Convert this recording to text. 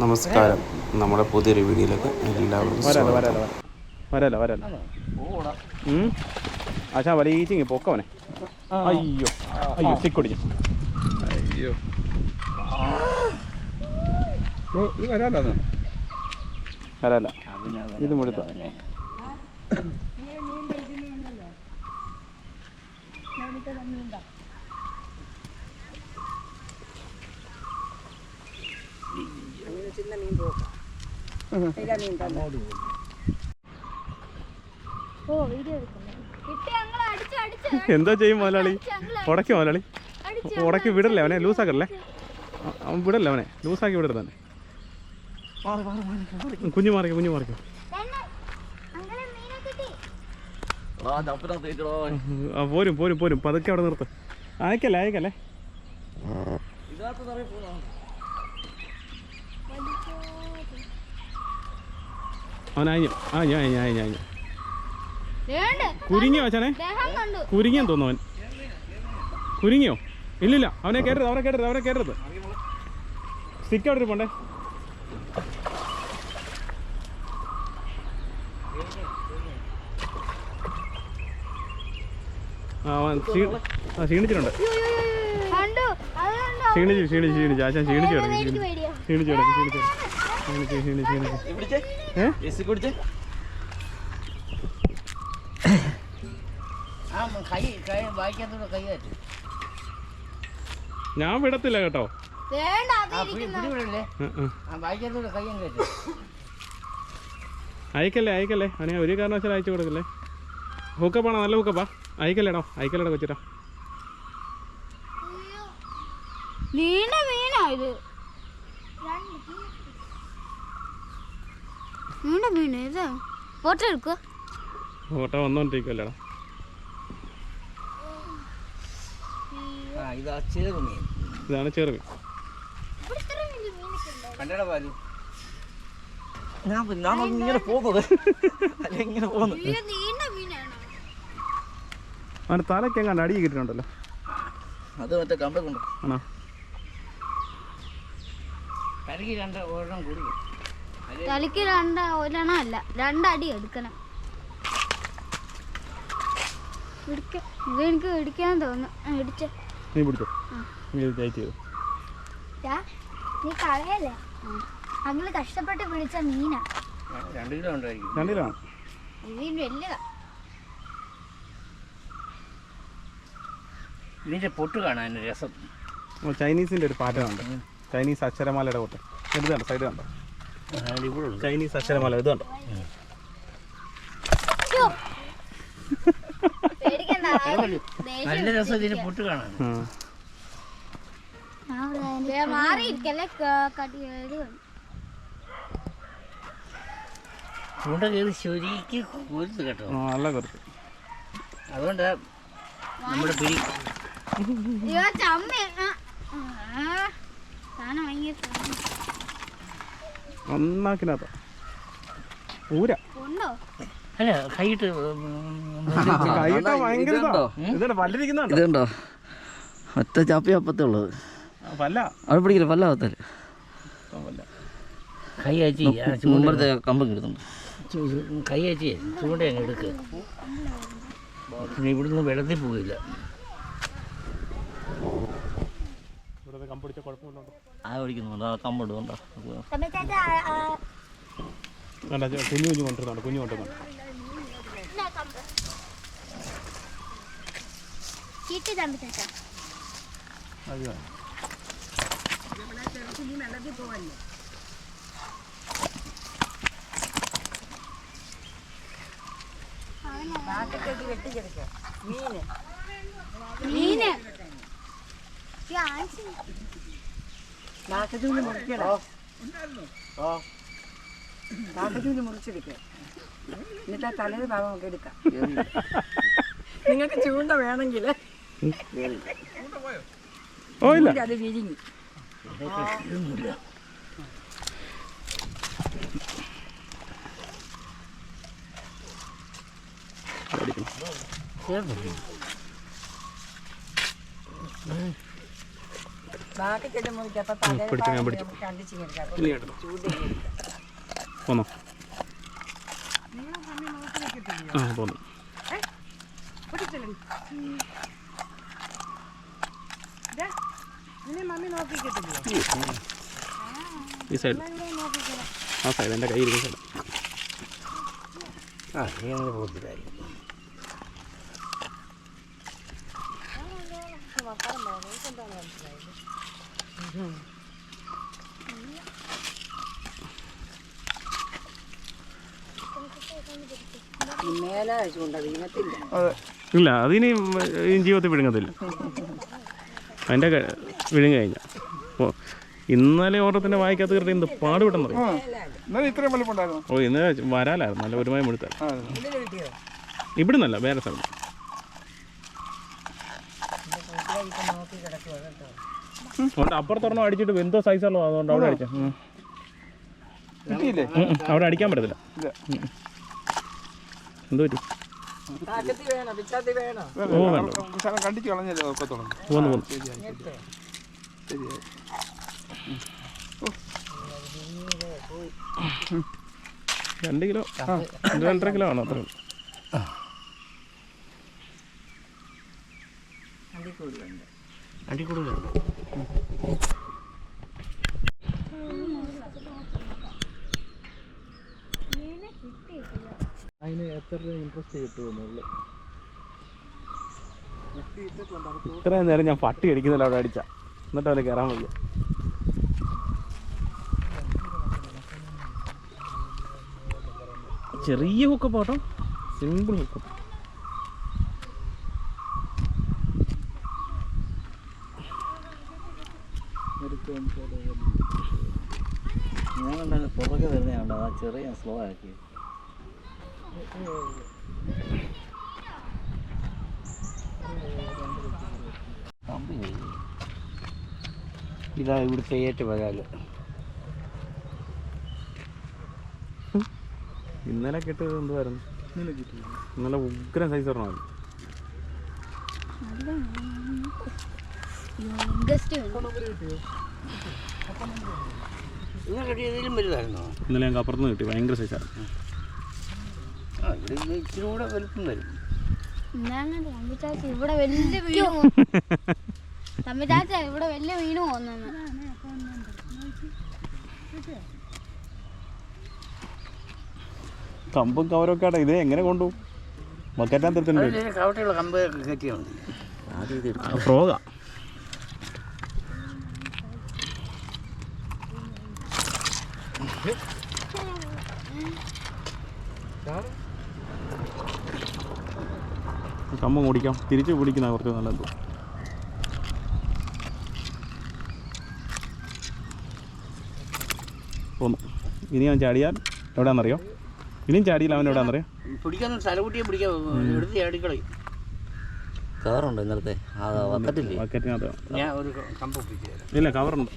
നമസ്കാരം. നമ്മുടെ പുതിയൊരു വീഡിയോയിലേക്ക് എല്ലാവർക്കും വരല്ല സ്വാഗതം. വരല്ല വരല്ല വരല്ല ഉം. ആശാ വലിയ പൊക്കവനെ അയ്യോ അയ്യോ ചിക്കൊടിച്ചു. അയ്യോ. വരല്ല ഇത് മുഴുത്ത. ഓ വീഡിയോ എടുക്കുന്നു. കിട്ടി ഞങ്ങൾ അടിച്ച് അടിച്ച് എന്താ ചെയ്യും മുതലാളി ഞങ്ങൾ ഉടക്കി മുതലാളി അടിച്ച് ഉടക്കി വിടല്ലേ അവനെ? ലൂസാക്കല്ലേ? അവൻ വിടല്ലേ അവനെ? ലൂസാക്കി വിടരുത് തന്നെ കുഞ്ഞു മാറിക്കോ കുഞ്ഞു മാറിക്കോ പോരും പോരും പോരും. പതുക്കെ അവിടെ നിർത്ത്. അയക്കല്ലേ അയക്കല്ലേ? അവൻ അയഞ്ഞു അയഞ്ഞു അയഞ്ഞു അയഞ്ഞു അയഞ്ഞു വേണ്ട. കുരുങ്ങിയോ അച്ഛനെ? കുരുങ്ങിയാൻ തോന്നുന്നു അവൻ. കുരുങ്ങിയോ? ഇല്ലില്ല. അവനെ കയറരുത് അവനെ കയറരുത് അവനെ കയറരുത് സ്റ്റിക്ക് അവിടെ പോണ്ടേ അവൻ ക്ഷീണിച്ചിട്ടുണ്ട്. ക്ഷീണിച്ചു ക്ഷീണിച്ചു ക്ഷീണിച്ചു. ആശാൻ ക്ഷീണിച്ചു കിടക്കും ക്ഷീണിച്ചു. ക്ഷീണിച്ചു കിടക്കും ഞാൻ വിടത്തില്ല കേട്ടോ. അയക്കല്ലേ അയക്കല്ലേ. അവനെ ഒരു കാരണവശാലും അയച്ചു കൊടുക്കല്ലേ ഹൂക്കപ്പാണോ? നല്ല ഹൂക്കപ്പാ. അയക്കല്ലേടോ അയക്കല്ലേടോ കൊച്ചിട്ടാ? നീണ്ട മീനാ ഇത്. നീണ്ട മീന ഇത് ഫോട്ടോ എടുക്കുക ഫോട്ടോ വന്നോണ്ടിരിക്കുമല്ലേടാ ഇതാണ് ചെറുമീൻ. ഞാൻ ഞാൻ ഇങ്ങനെ പോകുന്നത്. അല്ല ഇങ്ങനെ പോകുന്നു നീണ്ട മീനാണ്? അവന്റെ തലയ്ക്ക് എങ്ങാണ്ട് അടി കിട്ടിയിട്ടുണ്ടല്ലോ. അത് മറ്റേ കമ്പ കൊണ്ടോ. ആണോ? കരകി രണ്ട് ഒരെണ്ണം കുടിക്കും തലയ്ക്ക് രണ്ട ഒരെണ്ണം അല്ല രണ്ടടി എടുക്കണം. ഇത് എനിക്ക് ഇടിക്കാൻ തോന്നുന്നു. ഇടിച്ച. നീ പിടിച്ചോ. നീ കളയല്ലേ? അങ്ങനെ കഷ്ടപ്പെട്ട് പിടിച്ച മീനാ. രണ്ട് കിലോ ഉണ്ടായിരിക്കും. ഇതിന്റെ പൊട്ട് കാണാൻ രസം. ഓ, ചൈനീസിന്റെ ഒരു പാറ്റേൺ ഉണ്ട് ചൈനീസ് അക്ഷരമാലയുടെ കൂട്ടം എടുത്തുണ്ട് കണ്ടോ? സൈഡ് കണ്ടോ? ചൈനീസ് അക്ഷരമാല ഇത് കണ്ടോ പേടിക്കണ്ട നല്ല രസം ഇതിന് പൊട്ട് കാണാൻ. ചൂണ്ട കയറി ശരിക്ക് കുരുത്ത് കേട്ടോ. നല്ല കുറച്ച് അതുകൊണ്ട് നമ്മുടെ പിടി ചമ്മ. സാധനം ഭയങ്കര സാധനം. നന്നാക്കിനകത്ത് ഊര അല്ല കൈയിട്ട് കൈയിട്ടാ ഭയങ്കര ഇതാ. ഇതുണ്ട്? പല്ലിരിക്കുന്നുണ്ടോ ഇതുണ്ടോ ഒറ്റ ചാപ്പി അപ്പത്തേ ഉള്ളത് പല്ല. അവിടെ പിടിക്കില്ല? പല്ല പത്തൽ പല്ല. കൈ അയച്ചി മുമ്പത്തെ കമ്പം കിട്ടുന്നുണ്ട് കൈ അയച്ചി ചൂണ്ട അങ്ങ് എടുക്ക്. പിന്നെ ഇവിടുന്ന് വെള്ളത്തിൽ പോകില്ല. ഇവിടെ കമ്പിടിച്ച കുഴപ്പമില്ലുണ്ടോ ആ പിടിക്കുന്നുണ്ട് ആ കമ്പിടുന്നുണ്ടോ വേണ്ട കുഞ്ഞു കുഞ്ഞു കൊണ്ടുവരുന്നുണ്ട് കുഞ്ഞു കൊണ്ടുവരുന്നുണ്ട്. മീന്. മീന്. നാക്കച്ചൂൽ ഓ നാക്കച്ചൂൽ മുറിച്ചെടുക്കുക എന്നിട്ട് ആ തലയുടെ ഭാഗം നമുക്ക് എടുക്കാം നിങ്ങൾക്ക് ചൂണ്ട വേണമെങ്കിൽ. അത് വിരിഞ്ഞു. ബാക്കി ഞാൻ പിടിച്ചു. പോന്നോ? ആ പോന്നു. ഈ സൈഡ്. ആ സൈഡ് എന്റെ കയ്യിൽ ഇരിക്കുന്ന സൈഡ്. ആ മേലെ ചൂണ്ട വീണത്തില്ല ഇല്ല അതിനി ജീവിതത്തിൽ വിഴുങ്ങത്തില്ല. അതിന്റെ വിഴുങ്ങ കഴിഞ്ഞ. ഓ ഇന്നലെ ഓർഡത്തിന്റെ വായിക്കാത്ത കയറി എന്ത് ഇത്രയും വലിപ്പമുണ്ടായിരുന്നു ഓ ഇന്ന് വരാലായിരുന്നു. നല്ല ഒരുമായി മുഴുത്താൽ ഇവിടുന്നല്ല വേറെ സ്ഥലം കൂട്ടുകാരിക്ക് നോക്കി കിടക്കുവാ കേട്ടോ അതുകൊണ്ട് അപ്പുറത്തൊരെണ്ണം അടിച്ചിട്ട് എന്തോ സൈസുള്ളൂ അതുകൊണ്ട് അവിടെ അടിച്ച. കിട്ടിയില്ലേ? അവിടെ അടിക്കാൻ പറ്റത്തില്ല. എന്തോ പറ്റി? കണ്ടിച്ച് കളഞ്ഞല്ലേ ഒക്കത്തോളം രണ്ട് കിലോ. രണ്ട് രണ്ടര കിലോ ആണോ അത്ര അതിന് എത്ര ഇൻട്രസ്റ്റ് കിട്ടുമെന്നുള്ളു ഇത്രയും നേരം ഞാൻ പട്ടി അടിക്കുന്നില്ല അവിടെ അടിച്ച. എന്നിട്ട് അവന് കയറാൻ വയ്യ. ചെറിയ ഹുക്കപ്പ് കേട്ടോ സിമ്പിൾ ഹുക്കപ്പ് ഞാൻ പുറകെ വരുന്നതുകൊണ്ട് ആ ചെറിയ സ്ലോ ആക്കി. ഇതാ ഇവിടുത്തെ ഏറ്റവും പകാൽ ഇന്നലെ കിട്ടിയത് എന്തുവായിരുന്നു? ഇന്നലെ ഉഗ്രം സൈസ് ഒരെണ്ണമായിരുന്നു ഗസ്റ്റ് ഇങ്ങനെ കിട്ടിയതിലും വലുതായിരുന്നോ. ഇന്നലെ ഞങ്ങൾക്ക് അപ്പുറത്ത് കിട്ടി ഭയങ്കര സൈസായിരുന്നു ആ ഇവിടെ ഇത് ഇച്ചിരി കൂടെ വലുപ്പം വരും. തമ്മിച്ചാച്ച ഇവിടെ വലിയ വീണ് തമ്മിച്ചാച്ച ഇവിടെ വലിയ വീണ് പോകുന്നു കമ്പും കവരൊക്കെ ആട്ടെ ഇത് എങ്ങനെ കൊണ്ടുപോകും ബക്കറ്റാൻ തെറ്റുണ്ട് അതിൽ കവട്ടയുള്ള കമ്പ് കയറ്റിയാൽ മതി. ഫ്രോഗാ. കമ്പം ഓടിക്കാം. തിരിച്ച് പിടിക്കുന്ന കുറച്ച് നല്ലത് പോന്നു ഇനി അവൻ ചാടിയാൽ എവിടെയാണെന്നറിയോ? ഇനിയും ചാടിയില്ല അവൻ എവിടെയാണെന്നറിയോ? പിടിക്കാൻ തലകുട്ടിയെ പിടിക്കാൻ എടുത്ത് ചാടിക്കളയും കവറുണ്ട് ഇന്നലത്തെ? ആ വക്കറ്റില്ലേ? ബക്കറ്റിനകത്ത് ഞാൻ ഒരു കമ്പ് ഇല്ല കവറുണ്ട്.